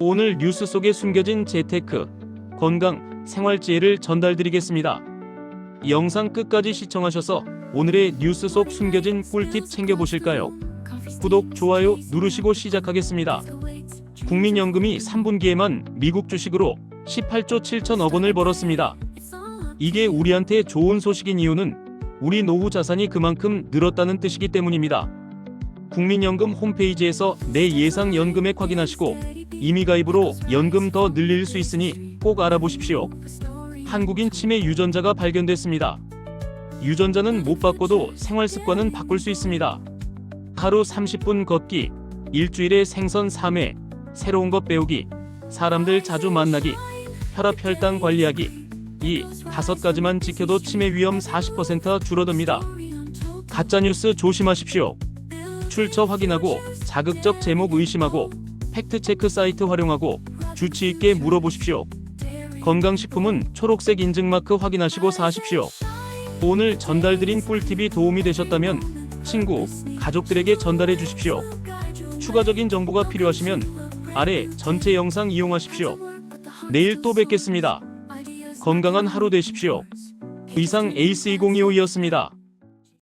오늘 뉴스 속에 숨겨진 재테크, 건강, 생활 지혜를 전달드리겠습니다. 영상 끝까지 시청하셔서 오늘의 뉴스 속 숨겨진 꿀팁 챙겨보실까요? 구독, 좋아요 누르시고 시작하겠습니다. 국민연금이 3분기에만 미국 주식으로 18조 7천억 원을 벌었습니다. 이게 우리한테 좋은 소식인 이유는 우리 노후 자산이 그만큼 늘었다는 뜻이기 때문입니다. 국민연금 홈페이지에서 내 예상 연금액 확인하시고 이미 가입으로 연금 더 늘릴 수 있으니 꼭 알아보십시오. 한국인 치매 유전자가 발견됐습니다. 유전자는 못 바꿔도 생활 습관은 바꿀 수 있습니다. 하루 30분 걷기, 일주일에 생선 3회, 새로운 것 배우기, 사람들 자주 만나기, 혈압 혈당 관리하기. 이 다섯 가지만 지켜도 치매 위험 40% 줄어듭니다. 가짜 뉴스 조심하십시오. 출처 확인하고 자극적 제목 의심하고 팩트 체크 사이트 활용하고 주치 있게 물어보십시오. 건강식품은 초록색 인증 마크 확인하시고 사십시오. 오늘 전달드린 꿀팁이 도움이 되셨다면 친구, 가족들에게 전달해 주십시오. 추가적인 정보가 필요하시면 아래 전체 영상 이용하십시오. 내일 또 뵙겠습니다. 건강한 하루 되십시오. 이상 에이스 2025이었습니다.